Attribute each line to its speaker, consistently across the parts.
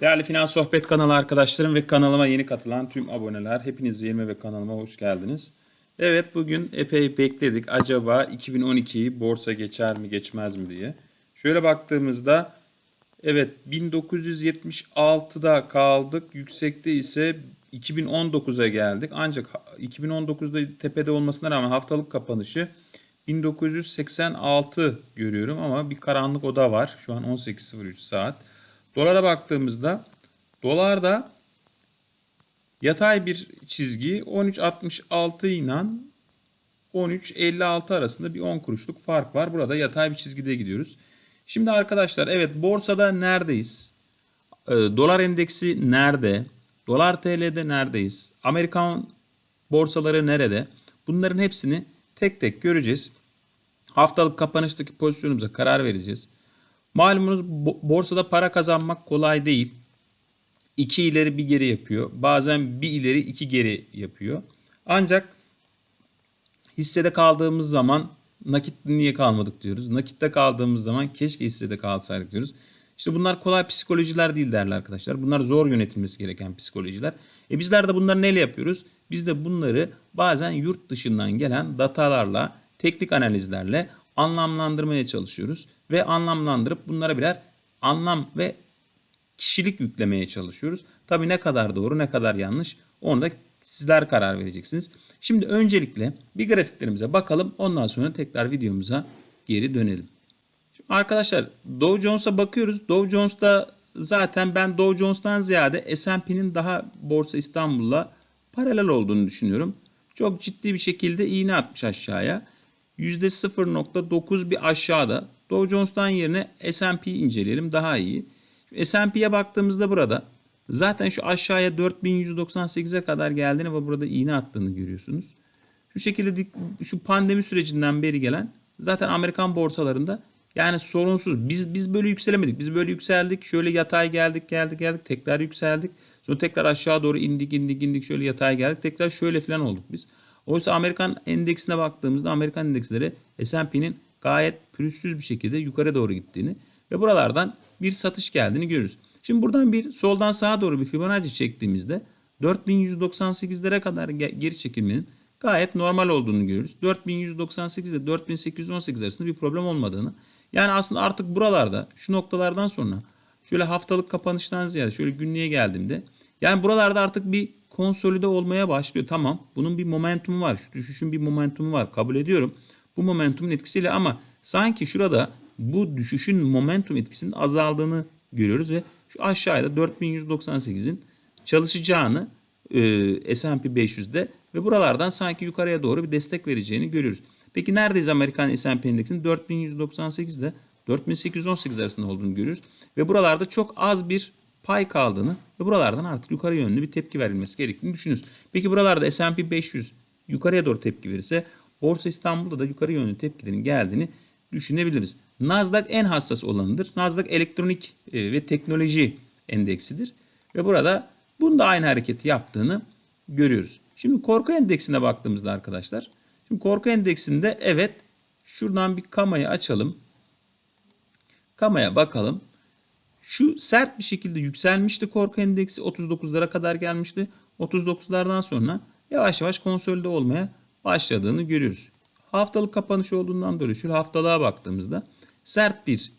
Speaker 1: Değerli Finans Sohbet kanalı arkadaşlarım ve kanalıma yeni katılan tüm aboneler, hepiniz yerime ve kanalıma hoş geldiniz. Evet bugün epey bekledik. Acaba 2012'yi borsa geçer mi geçmez mi diye. Şöyle baktığımızda evet 1976'da kaldık. Yüksekte ise 2019'a geldik. Ancak 2019'da tepede olmasına rağmen haftalık kapanışı 1986 görüyorum ama bir karanlık oda var. Şu an 18.03 saat. Dolara baktığımızda dolarda yatay bir çizgi 13.66 ile 13.56 arasında bir 10 kuruşluk fark var. Burada yatay bir çizgide gidiyoruz. Şimdi arkadaşlar evet borsada neredeyiz? Ee, dolar endeksi nerede? Dolar TL'de neredeyiz? Amerikan borsaları nerede? Bunların hepsini tek tek göreceğiz. Haftalık kapanıştaki pozisyonumuza karar vereceğiz. Malumunuz bo- borsada para kazanmak kolay değil. İki ileri bir geri yapıyor. Bazen bir ileri iki geri yapıyor. Ancak hissede kaldığımız zaman nakit niye kalmadık diyoruz. Nakitte kaldığımız zaman keşke hissede kalsaydık diyoruz. İşte bunlar kolay psikolojiler değil değerli arkadaşlar. Bunlar zor yönetilmesi gereken psikolojiler. E bizler de bunları neyle yapıyoruz? Biz de bunları bazen yurt dışından gelen datalarla, teknik analizlerle anlamlandırmaya çalışıyoruz. Ve anlamlandırıp bunlara birer anlam ve kişilik yüklemeye çalışıyoruz. Tabii ne kadar doğru ne kadar yanlış onu da sizler karar vereceksiniz. Şimdi öncelikle bir grafiklerimize bakalım. Ondan sonra tekrar videomuza geri dönelim. Şimdi arkadaşlar Dow Jones'a bakıyoruz. Dow Jones'ta zaten ben Dow Jones'tan ziyade S&P'nin daha Borsa İstanbul'la paralel olduğunu düşünüyorum. Çok ciddi bir şekilde iğne atmış aşağıya. %0.9 bir aşağıda. Dow Jones'tan yerine S&P'yi inceleyelim daha iyi. S&P'ye baktığımızda burada zaten şu aşağıya 4198'e kadar geldiğini ve burada iğne attığını görüyorsunuz. Şu şekilde şu pandemi sürecinden beri gelen zaten Amerikan borsalarında yani sorunsuz. Biz biz böyle yükselemedik. Biz böyle yükseldik. Şöyle yatay geldik, geldik, geldik. Tekrar yükseldik. Sonra tekrar aşağı doğru indik, indik, indik. Şöyle yatay geldik. Tekrar şöyle falan olduk biz. Oysa Amerikan endeksine baktığımızda Amerikan endeksleri S&P'nin gayet pürüzsüz bir şekilde yukarı doğru gittiğini ve buralardan bir satış geldiğini görürüz. Şimdi buradan bir soldan sağa doğru bir Fibonacci çektiğimizde 4198'lere kadar ge- geri çekilmenin gayet normal olduğunu görürüz. 4198 ile 4818 arasında bir problem olmadığını. Yani aslında artık buralarda şu noktalardan sonra şöyle haftalık kapanıştan ziyade şöyle günlüğe geldiğimde yani buralarda artık bir konsolide olmaya başlıyor. Tamam bunun bir momentumu var. Şu düşüşün bir momentumu var. Kabul ediyorum. Bu momentumun etkisiyle ama sanki şurada bu düşüşün momentum etkisinin azaldığını görüyoruz ve şu aşağıda 4198'in çalışacağını e, S&P 500'de ve buralardan sanki yukarıya doğru bir destek vereceğini görüyoruz. Peki neredeyiz Amerikan S&P endeksinin? 4198 ile 4818 arasında olduğunu görüyoruz. Ve buralarda çok az bir pay kaldığını ve buralardan artık yukarı yönlü bir tepki verilmesi gerektiğini düşünüyoruz. Peki buralarda S&P 500 yukarıya doğru tepki verirse Borsa İstanbul'da da yukarı yönlü tepkilerin geldiğini düşünebiliriz. Nasdaq en hassas olanıdır. Nasdaq elektronik e, ve teknoloji endeksidir. Ve burada bunun da aynı hareketi yaptığını görüyoruz. Şimdi korku endeksine baktığımızda arkadaşlar. Şimdi korku endeksinde evet şuradan bir kamayı açalım. Kamaya bakalım. Şu sert bir şekilde yükselmişti korku endeksi 39'lara kadar gelmişti. 39'lardan sonra yavaş yavaş konsolide olmaya başladığını görüyoruz. Haftalık kapanış olduğundan dolayı şu haftalığa baktığımızda sert bir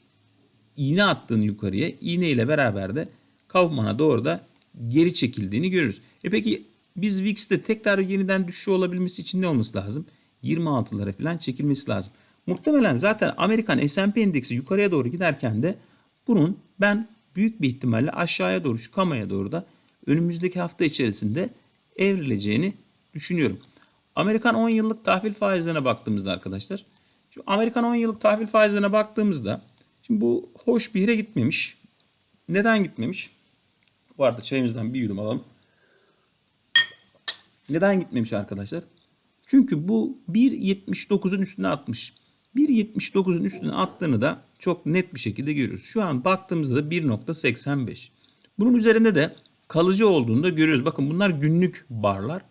Speaker 1: iğne attığını yukarıya iğne ile beraber de Kaufman'a doğru da geri çekildiğini görürüz. E peki biz VIX'te tekrar yeniden düşüş olabilmesi için ne olması lazım? 26'lara falan çekilmesi lazım. Muhtemelen zaten Amerikan S&P endeksi yukarıya doğru giderken de bunun ben büyük bir ihtimalle aşağıya doğru şu kamaya doğru da önümüzdeki hafta içerisinde evrileceğini düşünüyorum. Amerikan 10 yıllık tahvil faizlerine baktığımızda arkadaşlar. Şimdi Amerikan 10 yıllık tahvil faizlerine baktığımızda şimdi bu hoş bir yere gitmemiş. Neden gitmemiş? Bu arada çayımızdan bir yudum alalım. Neden gitmemiş arkadaşlar? Çünkü bu 1.79'un üstüne atmış. 1.79'un üstüne attığını da çok net bir şekilde görüyoruz. Şu an baktığımızda da 1.85. Bunun üzerinde de kalıcı olduğunu da görüyoruz. Bakın bunlar günlük barlar.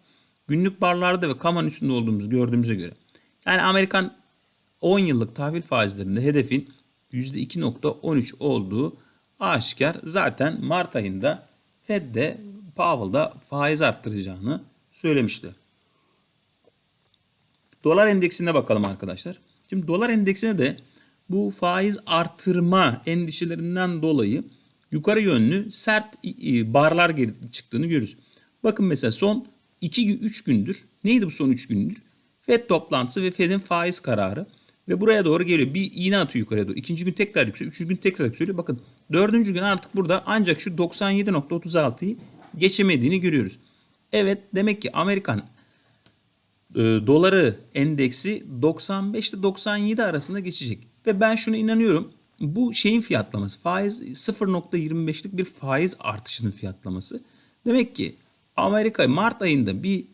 Speaker 1: Günlük barlarda ve kaman üstünde olduğumuzu gördüğümüze göre. Yani Amerikan 10 yıllık tahvil faizlerinde hedefin %2.13 olduğu aşikar. Zaten Mart ayında Fed de Powell'da faiz arttıracağını söylemişti. Dolar endeksine bakalım arkadaşlar. Şimdi dolar endeksine de bu faiz artırma endişelerinden dolayı yukarı yönlü sert barlar çıktığını görürüz. Bakın mesela son 2-3 gündür neydi bu son 3 gündür? FED toplantısı ve FED'in faiz kararı ve buraya doğru geliyor. Bir iğne atıyor yukarıya doğru. İkinci gün tekrar yükseliyor. Üçüncü gün tekrar yükseliyor. Bakın dördüncü gün artık burada ancak şu 97.36'yı geçemediğini görüyoruz. Evet demek ki Amerikan e, doları endeksi 95 ile 97 arasında geçecek. Ve ben şunu inanıyorum. Bu şeyin fiyatlaması faiz 0.25'lik bir faiz artışının fiyatlaması. Demek ki Amerika Mart ayında bir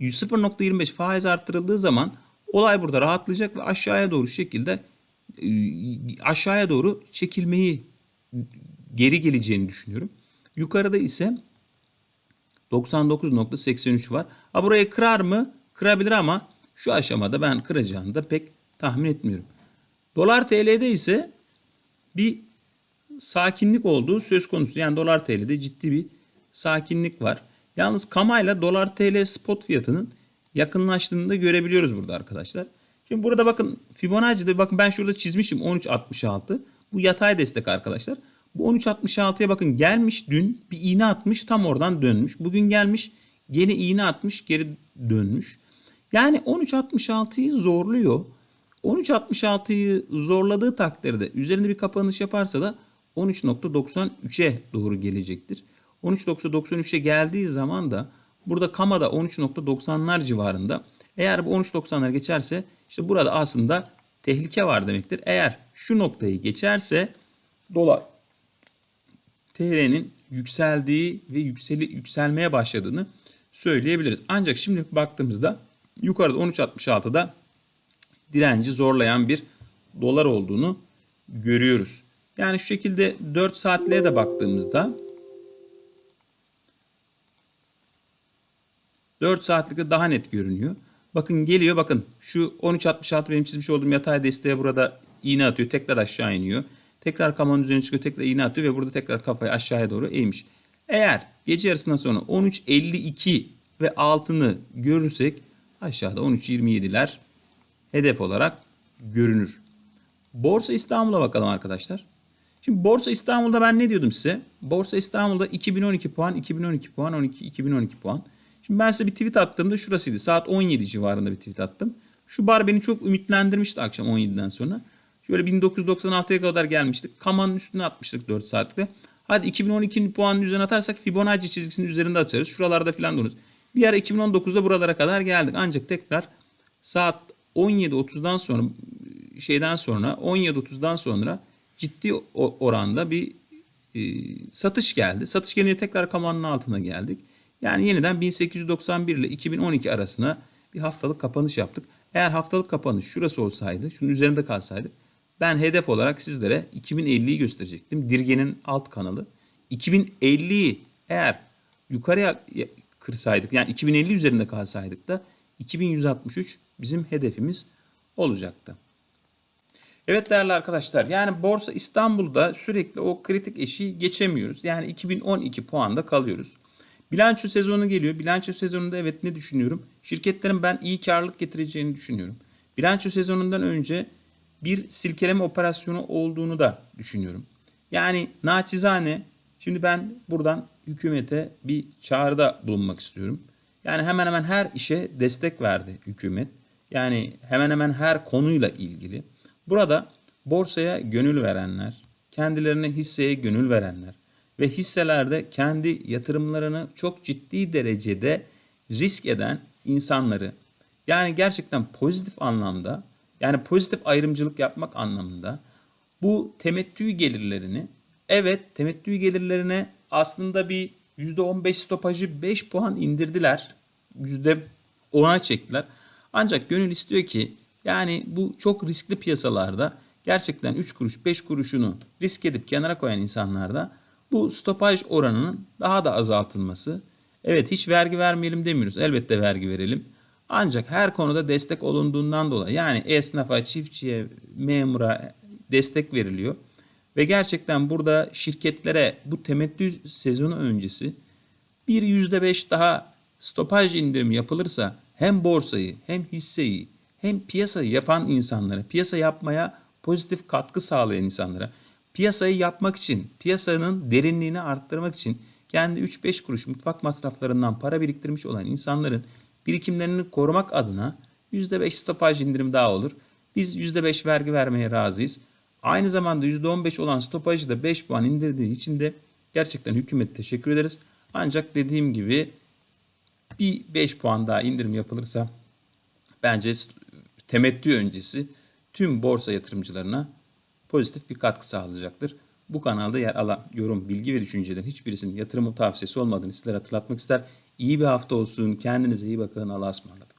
Speaker 1: 0.25 faiz arttırıldığı zaman olay burada rahatlayacak ve aşağıya doğru şekilde e, aşağıya doğru çekilmeyi geri geleceğini düşünüyorum. Yukarıda ise 99.83 var. Ha burayı kırar mı? Kırabilir ama şu aşamada ben kıracağını da pek tahmin etmiyorum. Dolar TL'de ise bir sakinlik olduğu söz konusu. Yani dolar TL'de ciddi bir sakinlik var. Yalnız kamayla dolar TL spot fiyatının yakınlaştığını da görebiliyoruz burada arkadaşlar. Şimdi burada bakın Fibonacci'de bakın ben şurada çizmişim 13.66. Bu yatay destek arkadaşlar. Bu 13.66'ya bakın gelmiş dün bir iğne atmış tam oradan dönmüş. Bugün gelmiş gene iğne atmış geri dönmüş. Yani 13.66'yı zorluyor. 13.66'yı zorladığı takdirde üzerinde bir kapanış yaparsa da 13.93'e doğru gelecektir. 13.93'e geldiği zaman da burada kamada 13.90'lar civarında. Eğer bu 13.90'lar geçerse işte burada aslında tehlike var demektir. Eğer şu noktayı geçerse dolar TL'nin yükseldiği ve yükseli, yükselmeye başladığını söyleyebiliriz. Ancak şimdi baktığımızda yukarıda 13.66'da direnci zorlayan bir dolar olduğunu görüyoruz. Yani şu şekilde 4 saatliğe de baktığımızda 4 saatlikte daha net görünüyor. Bakın geliyor bakın şu 13.66 benim çizmiş olduğum yatay desteğe burada iğne atıyor. Tekrar aşağı iniyor. Tekrar kamanın üzerine çıkıyor. Tekrar iğne atıyor ve burada tekrar kafayı aşağıya doğru eğmiş. Eğer gece yarısından sonra 13.52 ve altını görürsek aşağıda 13.27'ler hedef olarak görünür. Borsa İstanbul'a bakalım arkadaşlar. Şimdi Borsa İstanbul'da ben ne diyordum size? Borsa İstanbul'da 2012 puan, 2012 puan, 12 2012 puan. Şimdi ben size bir tweet attığımda şurasıydı. Saat 17 civarında bir tweet attım. Şu bar beni çok ümitlendirmişti akşam 17'den sonra. Şöyle 1996'ya kadar gelmiştik. Kamanın üstüne atmıştık 4 saatte. Hadi 2012 puanın üzerine atarsak Fibonacci çizgisinin üzerinde açarız. Şuralarda falan dururuz. Bir ara 2019'da buralara kadar geldik. Ancak tekrar saat 17.30'dan sonra şeyden sonra 17.30'dan sonra ciddi oranda bir e, satış geldi. Satış gelince tekrar kamanın altına geldik. Yani yeniden 1891 ile 2012 arasına bir haftalık kapanış yaptık. Eğer haftalık kapanış şurası olsaydı, şunun üzerinde kalsaydı ben hedef olarak sizlere 2050'yi gösterecektim. Dirgenin alt kanalı. 2050'yi eğer yukarıya kırsaydık yani 2050 üzerinde kalsaydık da 2163 bizim hedefimiz olacaktı. Evet değerli arkadaşlar yani Borsa İstanbul'da sürekli o kritik eşiği geçemiyoruz. Yani 2012 puanda kalıyoruz. Bilanço sezonu geliyor. Bilanço sezonunda evet ne düşünüyorum? Şirketlerin ben iyi karlılık getireceğini düşünüyorum. Bilanço sezonundan önce bir silkeleme operasyonu olduğunu da düşünüyorum. Yani naçizane şimdi ben buradan hükümete bir çağrıda bulunmak istiyorum. Yani hemen hemen her işe destek verdi hükümet. Yani hemen hemen her konuyla ilgili. Burada borsaya gönül verenler, kendilerine hisseye gönül verenler ve hisselerde kendi yatırımlarını çok ciddi derecede risk eden insanları yani gerçekten pozitif anlamda yani pozitif ayrımcılık yapmak anlamında bu temettü gelirlerini evet temettü gelirlerine aslında bir %15 stopajı 5 puan indirdiler. %10'a çektiler. Ancak gönül istiyor ki yani bu çok riskli piyasalarda gerçekten 3 kuruş 5 kuruşunu risk edip kenara koyan insanlarda bu stopaj oranının daha da azaltılması. Evet hiç vergi vermeyelim demiyoruz. Elbette vergi verelim. Ancak her konuda destek olunduğundan dolayı yani esnafa, çiftçiye, memura destek veriliyor. Ve gerçekten burada şirketlere bu temettü sezonu öncesi bir %5 daha stopaj indirim yapılırsa hem borsayı hem hisseyi hem piyasayı yapan insanlara, piyasa yapmaya pozitif katkı sağlayan insanlara, piyasayı yapmak için, piyasanın derinliğini arttırmak için kendi 3-5 kuruş mutfak masraflarından para biriktirmiş olan insanların birikimlerini korumak adına %5 stopaj indirim daha olur. Biz %5 vergi vermeye razıyız. Aynı zamanda %15 olan stopajı da 5 puan indirdiği için de gerçekten hükümete teşekkür ederiz. Ancak dediğim gibi bir 5 puan daha indirim yapılırsa bence temettü öncesi tüm borsa yatırımcılarına pozitif bir katkı sağlayacaktır. Bu kanalda yer alan yorum, bilgi ve düşüncelerin hiçbirisinin yatırım tavsiyesi olmadığını sizlere hatırlatmak ister. İyi bir hafta olsun. Kendinize iyi bakın. Allah'a ısmarladık.